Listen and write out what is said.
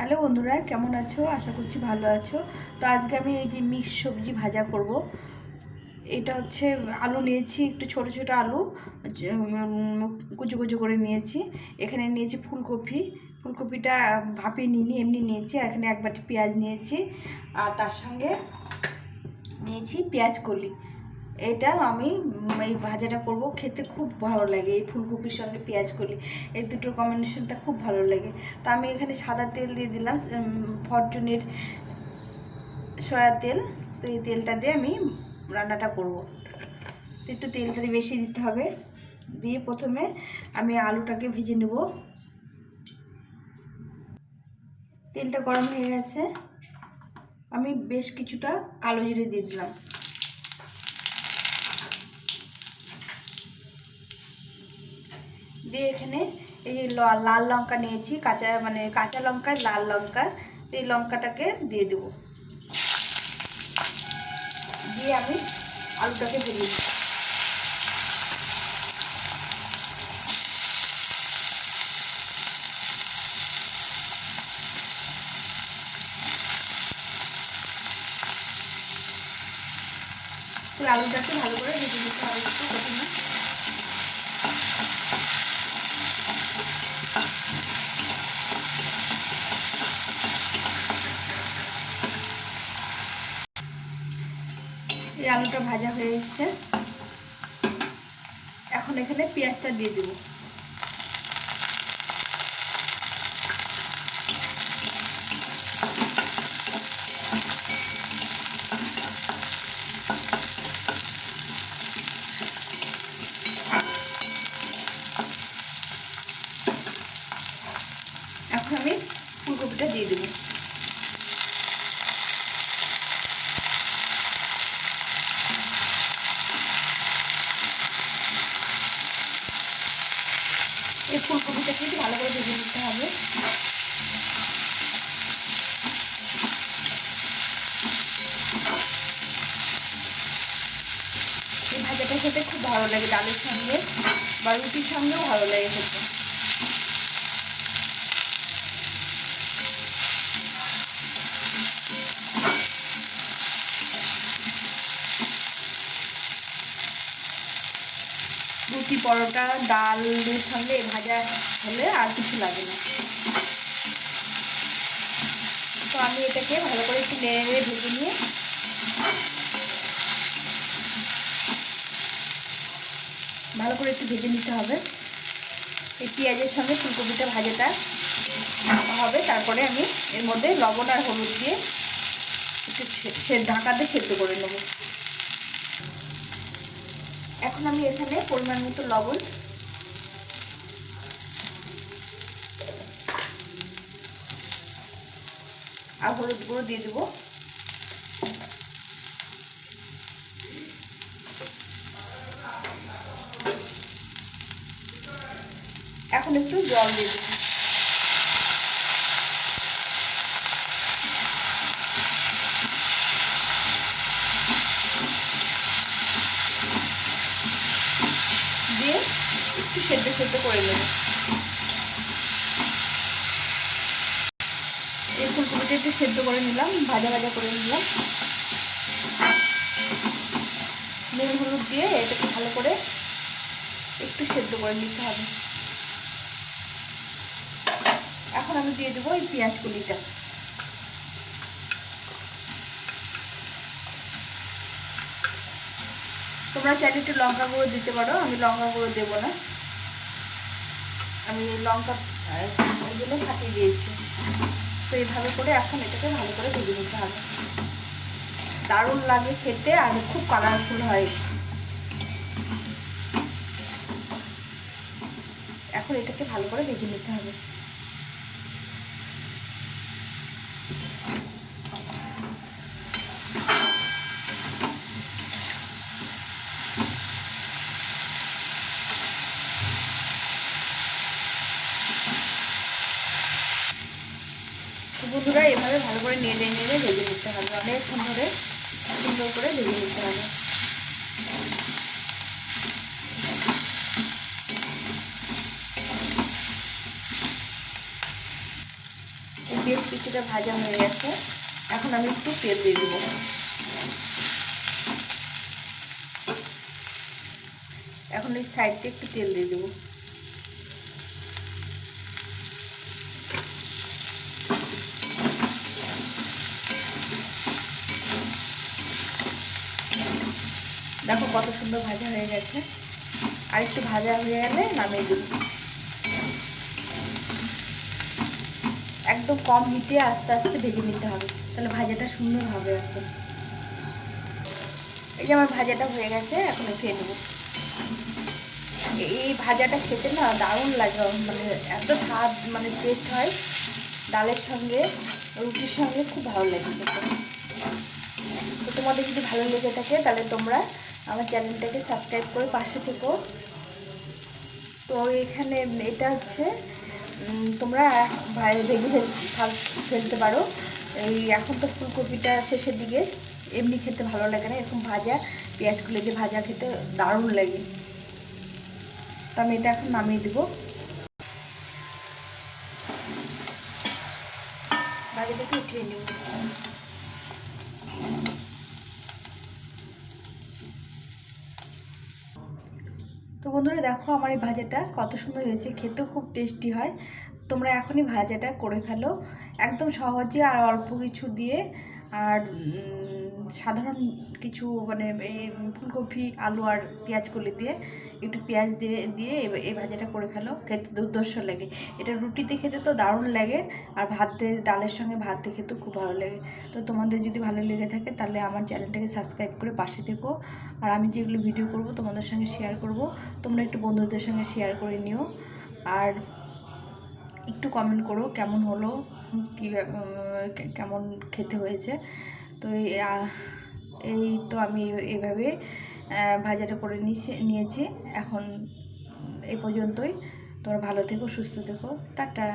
Hello বন্ধুরা, কেমন আছো? আশা করছি ভালো আছো। তো আজকে আমি এই যে মিক্স সবজি ভাজা করব। এটা হচ্ছে আলু নিয়েছি, একটু ছোট ছোট আলু কুচো কুচো করে নিয়েছি। এখানে নিয়েছি ফুলকপি। ফুলকপিটা ভাপিয়ে নিয়ে এমনি নিয়েছি। এখানে এক বাটি পেঁয়াজ নিয়েছি। আর তার সঙ্গে নিয়েছি পেঁয়াজ কলি। এটা আমি এই ভাজাটা করব। খেতে খুব ভালো লাগে। এই ফুলকপির সঙ্গে পেঁয়াজ কলি, এই দুটোর কম্বিনেশনটা খুব ভালো লাগে। তো আমি এখানে সাদা তেল দিয়ে দিলাম ফরচুনের সয়া তেল। তো এই তেলটা দিয়ে আমি রান্নাটা করব। তো একটু তেলটা বেশি দিতে হবে। দিয়ে প্রথমে আমি আলুটাকে ভেজে নেব। তেলটা গরম হয়ে গেছে। আমি বেশ কিছুটা কালো জিরে দিয়ে দিলাম। দিয়ে এখানে এই লাল লঙ্কা নিয়েছি, কাঁচা মানে কাঁচা লঙ্কা, লাল লঙ্কা। এই লঙ্কাটাকে দিয়ে দেব। দিয়ে আমি আলুটাকে ভেজে দিই আলুটাকে ভালো করে ভেজে নিতে হবে। একটু প্রথমে এই আলুটা ভাজা হয়ে এসছে। এখন এখানে পেঁয়াজটা দিয়ে দেবো এখন আমি ফুলকপিটা দিয়ে দেবো এই ফুলকপিটাকে একটু ভালো করে ভেজে নিতে হবে। এই ভাজাটা খেতে খুব ভালো লাগে ডালের সঙ্গে বা রুটির সঙ্গেও ভালো লাগে খেতে। রুটি পরোটা ডালের সঙ্গে ভাজা হলে আর কিছু লাগে না। তো আমি এটাকে ভালো করে একটু নেড়ে নেড়ে ভেজে নিয়ে ভালো করে একটু ভেজে নিতে হবে। এই পেঁয়াজের সঙ্গে ফুলকপিটা ভাজাটা হবে, তারপরে আমি এর মধ্যে লবণ আর হলুদ দিয়ে একটু সে ঢাকা সেদ্ধ করে নেব। এখন আমি এখানে পরিমাণ মতো লবণ। আর হলুদ গুঁড়ো দিয়ে দেবো। এখন একটু জল দিয়ে দেবো দিয়ে একটু সেদ্ধ সেদ্ধ করে নেব। এই ফুলকপিটা একটু সেদ্ধ করে নিলাম, ভাজা ভাজা করে নিলাম। নুন, হলুদ দিয়ে এটাকে ভালো করে একটু সেদ্ধ করে নিতে হবে। এখন আমি দিয়ে দেবো এই পেঁয়াজ কলিটা। তোমরা চাইলে একটু লঙ্কা গুঁড়ো দিতে পারো, আমি লঙ্কা গুঁড়ো দেবো না। আমি লঙ্কা এগুলো ফাটিয়ে দিয়েছি। তো এইভাবে করে এখন এটাকে ভালো করে ভেজে নিতে হবে। দারুণ লাগে খেতে আর খুব কালারফুল হয়। এখন এটাকে ভালো করে ভেজে নিতে হবে। বন্ধুরা, এভাবে ভালো করে নেড়ে নেড়ে ভেজে নিতে হবে। অনেকক্ষণ ধরে সুন্দর করে ভেজে নিতে হবে। বেশ কিছুটা ভাজা হয়ে গেছে। এখন আমি একটু তেল দিয়ে দেবো। এখন এই সাইডটা একটু তেল দিয়ে দেবো দেখো কত সুন্দর ভাজা হয়ে গেছে। আর একটু ভাজা হয়ে গেলে নামিয়ে দেব। একদম কম হিটে আস্তে আস্তে ভেজে নিতে হবে, তাহলে ভাজাটা সুন্দর হবে একদম এই যে আমার ভাজাটা হয়ে গেছে, এখন খেয়ে নেব। এই ভাজাটা খেতে না দারুণ লাগে মানে এত স্বাদ মানে টেস্ট হয়। ডালের সঙ্গে, রুটির সঙ্গে খুব ভালো লাগে তো তোমাদের যদি ভালো লেগে থাকে, তাহলে তোমরা আমার চ্যানেলটাকে সাবস্ক্রাইব করে পাশে থেকো। তো এখানে এটা হচ্ছে তোমরা ভেজে ফেলতে পারো। এই এখন তো ফুলকপিটা শেষের দিকে, এমনি খেতে ভালো লাগে না। এরকম ভাজা, পেঁয়াজ খুলে দিয়ে ভাজা খেতে দারুণ লাগে। তো আমি এটা এখন নামিয়ে দেবো। ভাজাটাকে উঠিয়ে নেব তো বন্ধুরা দেখো আমার এই ভাজাটা কত সুন্দর হয়েছে, খেতেও খুব টেস্টি হয়। তোমরা এখনই ভাজাটা করে ফেলো, একদম সহজে আর অল্প কিছু দিয়ে। আর সাধারণ কিছু মানে এই ফুলকপি, আলু আর পেঁয়াজ কলি দিয়ে, একটু পেঁয়াজ দিয়ে দিয়ে এই ভাজাটা করে ফেলো। খেতে দুর্দর্শ লাগে। এটা রুটিতে খেতে তো দারুণ লাগে, আর ভাতে, ডালের সঙ্গে ভাত খেতেও খুব ভালো লাগে। তো তোমাদের যদি ভালো লেগে থাকে, তাহলে আমার চ্যানেলটাকে সাবস্ক্রাইব করে পাশে থেকো। আর আমি যেগুলো ভিডিও করব, তোমাদের সঙ্গে শেয়ার করব। তোমরা একটু বন্ধুদের সঙ্গে শেয়ার করে নিও। আর একটু কমেন্ট করো, কেমন হলো কী, কেমন খেতে হয়েছে। তো এই তো আমি এইভাবে ভাজাটা করে নিয়েছি নিয়েছি। এখন এ পর্যন্তই। তোমরা ভালো থেকো, সুস্থ থেকো। টাটা।